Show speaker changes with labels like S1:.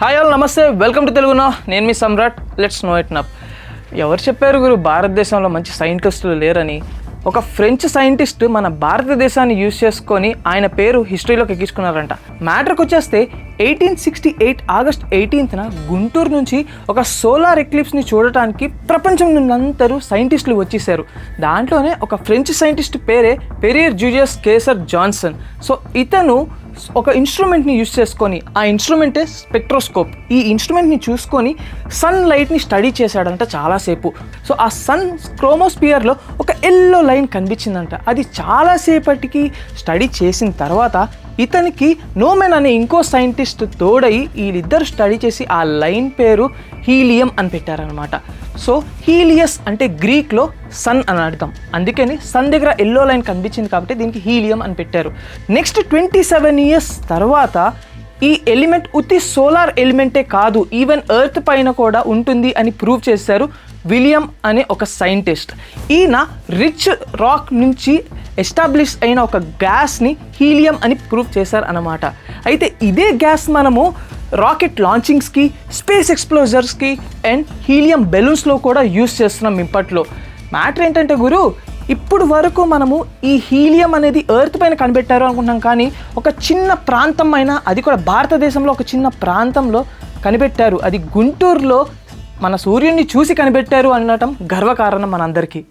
S1: Hi all నమస్తే. Welcome to తెలుగునా నేను మీ సమ్రాట్. లెట్స్ నో ఇట్ నప్ ఎవరు చెప్పారు గురు భారతదేశంలో మంచి సైంటిస్టులు లేరని? ఒక ఫ్రెంచ్ సైంటిస్ట్ మన భారతదేశాన్ని యూజ్ చేసుకొని ఆయన పేరు హిస్టరీలోకి ఎక్కించుకున్నారంట. మ్యాటర్కి వచ్చేస్తే ఎయిటీన్ సిక్స్టీ ఎయిట్ ఆగస్ట్ ఎయిటీన్త్న గుంటూరు నుంచి ఒక సోలార్ ఎక్లిప్స్ని చూడటానికి ప్రపంచం నుండంతరూ సైంటిస్టులు వచ్చేసారు. దాంట్లోనే ఒక ఫ్రెంచ్ సైంటిస్ట్ పేరే పెరియర్ జూజియస్ కేసర్ జాన్సన్ సో ఇతను ఒక ఇన్స్ట్రుమెంట్ని యూస్ చేసుకొని ఆ ఇన్స్ట్రుమెంటే స్పెక్ట్రోస్కోప్ ఈ ఇన్స్ట్రుమెంట్ని చూసుకొని సన్ లైట్ని స్టడీ చేశాడంట చాలాసేపు. సో ఆ సన్ క్రోమోస్పియర్లో ఒక ఎల్లో లైన్ కనిపించిందంట. అది చాలాసేపటికి స్టడీ చేసిన తర్వాత ఇతనికి నోమెన్ అనే ఇంకో సైంటిస్ట్ తోడై వీళ్ళిద్దరు స్టడీ చేసి ఆ లైన్ పేరు హీలియం అని పెట్టారనమాట సో హీలియస్ అంటే గ్రీక్లో సన్ అని అర్థం. అందుకని సన్ దగ్గర ఎల్లో లైన్ కనిపించింది కాబట్టి దీనికి హీలియం అని పెట్టారు. నెక్స్ట్ ట్వంటీ సెవెన్ ఇయర్స్ తర్వాత ఈ ఎలిమెంట్ ఉత్తి సోలార్ ఎలిమెంటే కాదు ఈవెన్ ఎర్త్ పైన కూడా ఉంటుంది అని ప్రూవ్ చేశారు విలియం అనే ఒక సైంటిస్ట్. ఈయన రిచ్ రాక్ నుంచి ఎస్టాబ్లిష్ అయిన ఒక గ్యాస్ని హీలియం అని ప్రూవ్ చేశారు అన్నమాట అయితే ఇదే గ్యాస్ మనము రాకెట్ లాంచింగ్స్కి స్పేస్ ఎక్స్ప్లోజర్స్కి అండ్ హీలియం బెలూన్స్లో కూడా యూస్ చేస్తున్నాం ఇప్పట్లో. మ్యాటర్ ఏంటంటే గురు ఇప్పుడు వరకు మనము ఈ హీలియం అనేది ఎర్త్ పైన కనిపెట్టారు అనుకుంటున్నాం కానీ ఒక చిన్న ప్రాంతం అయినా అది కూడా భారతదేశంలో ఒక చిన్న ప్రాంతంలో కనిపెట్టారు. అది గుంటూరులో మన సూర్యుడిని చూసి కనిపెట్టారు అనటం గర్వకారణం మనందరికీ.